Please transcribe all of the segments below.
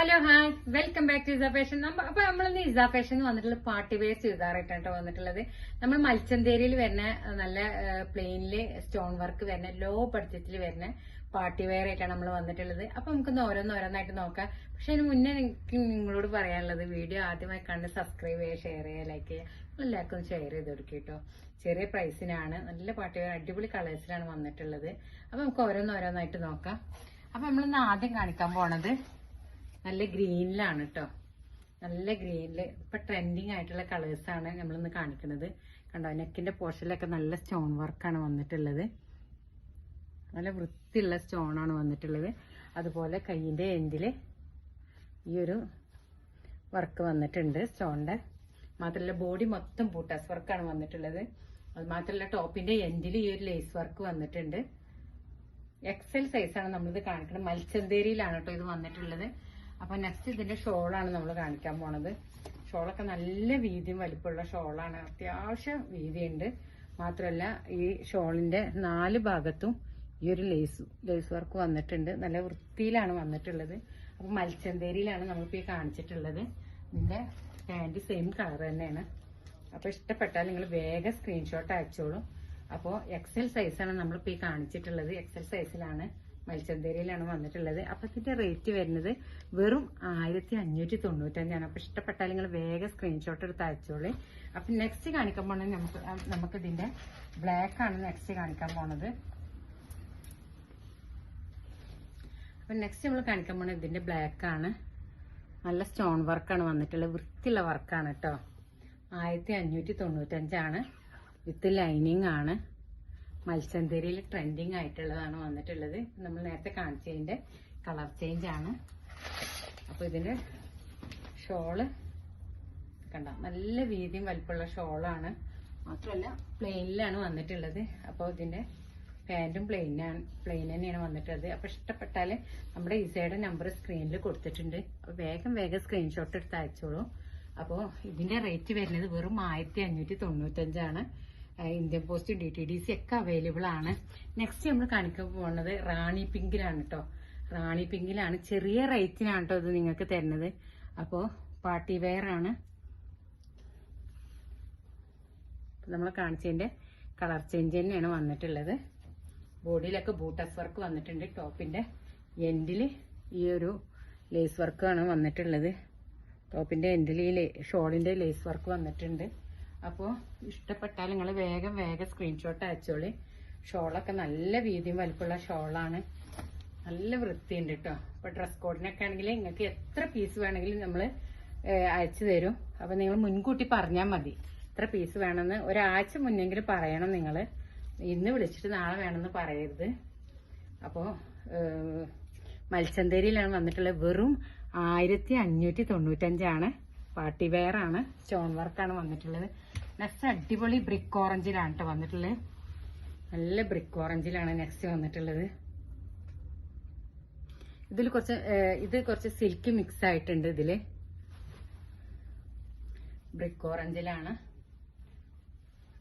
Hello hi welcome back to Isa fashion അപ്പൊ നമ്മളിന്ന് Isa fashion വന്നിട്ടുള്ള പാർട്ടി വെയർ ചുരിദാറായിട്ടാണ് ട്ടോ വന്നിട്ടുള്ളത്. നമ്മൾ മൽച്ചന്തേരിയിൽ വരുന്ന നല്ല പ്ലെയിനിൽ സ്റ്റോൺ വർക്ക് വരുന്ന ലോ ബഡ്ജറ്റിൽ വരുന്ന പാർട്ടി വെയർ ആയിട്ടാണ് നമ്മൾ വന്നിട്ടുള്ളത്. അപ്പൊ നമുക്കൊന്ന് ഓരോന്ന് ഓരോന്നായിട്ട് നോക്കാം. പക്ഷെ അതിന് മുന്നേ എനിക്ക് നിങ്ങളോട് പറയാനുള്ളത് വീഡിയോ ആദ്യമായി കണ്ട് സബ്സ്ക്രൈബ് ചെയ്യുക ഷെയർ ചെയ്യുക ലൈക്ക് ചെയ്യുക. എല്ലാവർക്കും ഷെയർ ചെയ്ത് കൊടുക്കുക കേട്ടോ ചെറിയ പ്രൈസിനാണ് നല്ല പാർട്ടി വെയർ അടിപൊളി കളേഴ്സിലാണ് വന്നിട്ടുള്ളത്. അപ്പൊ നമുക്ക് ഓരോന്ന് ഓരോന്നായിട്ട് നോക്കാം. അപ്പൊ നമ്മളിന്ന് ആദ്യം കാണിക്കാൻ പോണത് നല്ല ഗ്രീനിലാണ് കേട്ടോ നല്ല ഗ്രീനിൽ ഇപ്പൊ ട്രെൻഡിങ് ആയിട്ടുള്ള കളേഴ്സ് ആണ് നമ്മളിന്ന് കാണിക്കുന്നത്. കണ്ടോ നെക്കിന്റെ പോർഷനിലൊക്കെ നല്ല സ്റ്റോൺ വർക്കാണ് വന്നിട്ടുള്ളത്. നല്ല വൃത്തിയുള്ള സ്റ്റോൺ ആണ് വന്നിട്ടുള്ളത്. അതുപോലെ കൈയിന്റെ എൻഡിൽ ഈ ഒരു വർക്ക് വന്നിട്ടുണ്ട് സ്റ്റോണിന്റെ മാത്രമല്ല ബോഡി മൊത്തം ബൂട്ടാസ് വർക്കാണ് വന്നിട്ടുള്ളത്. അത് മാത്രമല്ല ടോപ്പിന്റെ എൻഡിൽ ഈ ഒരു ലേസ് വർക്ക് വന്നിട്ടുണ്ട്. എക്സൽ സൈസാണ് നമ്മളിത് കാണിക്കുന്നത്. മത്സ്യന്തേരിയിലാണ് കേട്ടോ ഇത് വന്നിട്ടുള്ളത്. അപ്പൊ നെക്സ്റ്റ് ഇതിന്റെ ഷോളാണ് നമ്മൾ കാണിക്കാൻ പോണത്. ഷോളൊക്കെ നല്ല വീതിയും വലിപ്പമുള്ള ഷോളാണ്. അത്യാവശ്യം വീതിയുണ്ട്. മാത്രമല്ല ഈ ഷോളിന്റെ നാല് ഭാഗത്തും ഈ ഒരു ലേസ് ലേസ് വർക്ക് വന്നിട്ടുണ്ട്. നല്ല വൃത്തിയിലാണ് വന്നിട്ടുള്ളത്. അപ്പൊ മത്സ്യന്തേരിയിലാണ് നമ്മളിപ്പോ ഈ കാണിച്ചിട്ടുള്ളത്. ഇതിന്റെ പാന്റ് സെയിം കളർ തന്നെയാണ്. അപ്പൊ ഇഷ്ടപ്പെട്ടാൽ നിങ്ങൾ വേഗം സ്ക്രീൻഷോട്ട് അയച്ചോളൂ. അപ്പോൾ എക്സൽ സൈസാണ് നമ്മളിപ്പോൾ ഈ കാണിച്ചിട്ടുള്ളത്. എക്സൽ സൈസിലാണ് മത്സ്യന്തേരിയിലാണ് വന്നിട്ടുള്ളത്. അപ്പൊ ഇതിന്റെ റേറ്റ് വരുന്നത് വെറും ആയിരത്തി അഞ്ഞൂറ്റി തൊണ്ണൂറ്റഞ്ചാണ് അപ്പൊ ഇഷ്ടപ്പെട്ടാൽ നിങ്ങൾ വേഗം സ്ക്രീൻഷോട്ട് എടുത്ത് അയച്ചോളേ. അപ്പൊ നെക്സ്റ്റ് കാണിക്കാൻ പോണത് നമുക്ക് നമുക്ക് ഇതിന്റെ ബ്ലാക്ക് ആണ് നെക്സ്റ്റ് കാണിക്കാൻ പോണത്. അപ്പൊ നെക്സ്റ്റ് നമ്മൾ കാണിക്കാൻ പോണത് ഇതിന്റെ ബ്ലാക്ക് ആണ്. നല്ല സ്റ്റോൺ വർക്കാണ് വന്നിട്ടുള്ളത്. വൃത്തിയുള്ള വർക്കാണ് കേട്ടോ. ആയിരത്തി അഞ്ഞൂറ്റി തൊണ്ണൂറ്റഞ്ചാണ് വിത്ത് ലൈനിങ് ആണ്. മത്സ്യന്തേരിയിൽ ട്രെൻഡിങ് ആയിട്ടുള്ളതാണ് വന്നിട്ടുള്ളത്. നമ്മൾ നേരത്തെ കാണിച്ചതിന്റെ കളർ ചേഞ്ച് ആണ്. അപ്പൊ ഇതിന്റെ ഷോൾ കണ്ട? നല്ല വീതിയും വലിപ്പമുള്ള ഷോളാണ് മാത്രമല്ല പ്ലെയിനിലാണ് വന്നിട്ടുള്ളത്. അപ്പോൾ ഇതിന്റെ പാന്റും പ്ലെയിനാണ് പ്ലെയിൻ തന്നെയാണ് വന്നിട്ടുള്ളത്. അപ്പൊ ഇഷ്ടപ്പെട്ടാൽ നമ്മുടെ ഈസയുടെ നമ്പർ സ്ക്രീനിൽ കൊടുത്തിട്ടുണ്ട്. അപ്പൊ വേഗം വേഗം സ്ക്രീൻഷോട്ട് എടുത്ത് അയച്ചോളൂ. അപ്പോൾ ഇതിന്റെ റേറ്റ് വരുന്നത് വെറും ആയിരത്തി അഞ്ഞൂറ്റി തൊണ്ണൂറ്റഞ്ചാണ്. Indian post D T D C ഒക്കെ അവൈലബിൾ ആണ്. നെക്സ്റ്റ് നമ്മൾ കാണിക്കാൻ പോകുന്നത് റാണി പിങ്കിലാണ് കേട്ടോ റാണി പിങ്കിലാണ്. ചെറിയ റേറ്റിനാണ് കേട്ടോ ഇത് നിങ്ങൾക്ക് തരുന്നത്. അപ്പോൾ പാർട്ടി വെയർ ആണ്. നമ്മൾ കാണിച്ചതിന്റെ കളർ ചേഞ്ച് തന്നെയാണ് വന്നിട്ടുള്ളത്. ബോഡിയിലൊക്കെ ബൂട്ടസ് വർക്ക് വന്നിട്ടുണ്ട് ടോപ്പിന്റെ എൻഡിൽ ഈ ഒരു ലേസ് വർക്കാണ് വന്നിട്ടുള്ളത്. ടോപ്പിന്റെ എൻഡിൽ ഈ ഷോളിന്റെ ലേസ് വർക്ക് വന്നിട്ടുണ്ട്. അപ്പോൾ ഇഷ്ടപ്പെട്ടാൽ നിങ്ങൾ വേഗം വേഗം സ്ക്രീൻഷോട്ട് അയച്ചോളി. ഷോളൊക്കെ നല്ല വീതിയും വലിപ്പമുള്ള ഷോളാണ്. നല്ല വൃത്തിയുണ്ട് കേട്ടോ അപ്പോൾ ഡ്രസ് കോഡിനൊക്കെ ആണെങ്കിൽ നിങ്ങൾക്ക് എത്ര പീസ് വേണമെങ്കിലും നമ്മൾ അയച്ചു തരും. അപ്പൊ നിങ്ങൾ മുൻകൂട്ടി പറഞ്ഞാൽ മതി. എത്ര പീസ് വേണമെന്ന്. ഒരാഴ്ച മുന്നെങ്കിലും പറയണം നിങ്ങൾ ഇന്ന് വിളിച്ചിട്ട് നാളെ വേണമെന്ന് പറയരുത്. അപ്പോൾ മത്സ്യന്തേരിയിലാണ് വന്നിട്ടുള്ളത്. വെറും ആയിരത്തി അഞ്ഞൂറ്റി തൊണ്ണൂറ്റഞ്ചാണ്. പാർട്ടി വെയർ ആണ്. സ്റ്റോൺ വർക്കാണ് വന്നിട്ടുള്ളത്. നെക്സ്റ്റ് അടിപൊളി ബ്രിക്ക് ഓറഞ്ചിലാണ് കേട്ടോ വന്നിട്ടുള്ളത്. നല്ല ബ്രിക്ക് ഓറഞ്ചിലാണ് നെക്സ്റ്റ് വന്നിട്ടുള്ളത്. ഇതിൽ കുറച്ച് ഇത് കുറച്ച് സിൽക്ക് മിക്സ് ആയിട്ടുണ്ട് ഇതിൽ. ബ്രിക്ക് ഓറഞ്ചിലാണ്.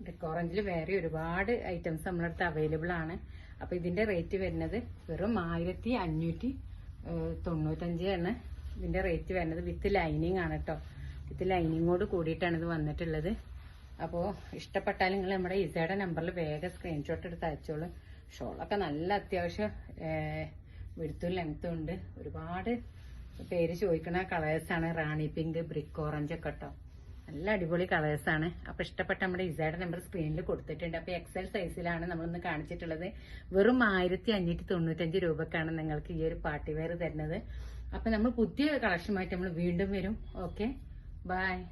ബ്രിക്ക് ഓറഞ്ചിൽ വേറെ ഒരുപാട് ഐറ്റംസ് നമ്മുടെ അടുത്ത് അവൈലബിൾ ആണ്. അപ്പൊ ഇതിന്റെ റേറ്റ് വരുന്നത് വെറും ആയിരത്തി അഞ്ഞൂറ്റി തൊണ്ണൂറ്റഞ്ച് ആണ്. ഇതിന്റെ റേറ്റ് വരുന്നത് വിത്ത് ലൈനിങ് ആണ് കേട്ടോ വിത്ത് ലൈനിങ്ങോട് കൂടിയിട്ടാണ് ഇത് വന്നിട്ടുള്ളത്. അപ്പോൾ ഇഷ്ടപ്പെട്ടാൽ നിങ്ങൾ നമ്മുടെ ഇസയുടെ നമ്പറിൽ വേഗം സ്ക്രീൻഷോട്ട് എടുത്ത് അയച്ചോളൂ. ഷോളൊക്കെ നല്ല അത്യാവശ്യം വിടുത്തും ലെങ്ത്തും ഉണ്ട്. ഒരുപാട് പേര് ചോദിക്കുന്ന കളേഴ്സാണ് റാണി പിങ്ക് ബ്രിക്ക് ഓറഞ്ച് ഒക്കെ കേട്ടോ നല്ല അടിപൊളി കളേഴ്സാണ് ആണ്. അപ്പൊ ഇഷ്ടപ്പെട്ട നമ്മുടെ ഇസയുടെ നമ്പർ സ്ക്രീനിൽ കൊടുത്തിട്ടുണ്ട്. അപ്പോൾ എക്സൽ സൈസിലാണ് നമ്മളിന്ന് കാണിച്ചിട്ടുള്ളത്. വെറും ആയിരത്തി അഞ്ഞൂറ്റി തൊണ്ണൂറ്റഞ്ച് രൂപക്കാണ് നിങ്ങൾക്ക് ഈ ഒരു പാർട്ടി വെയർ തരുന്നത്. അപ്പൊ നമ്മൾ പുതിയ കളക്ഷനുമായിട്ട് നമ്മൾ വീണ്ടും വരും. Okay Bye.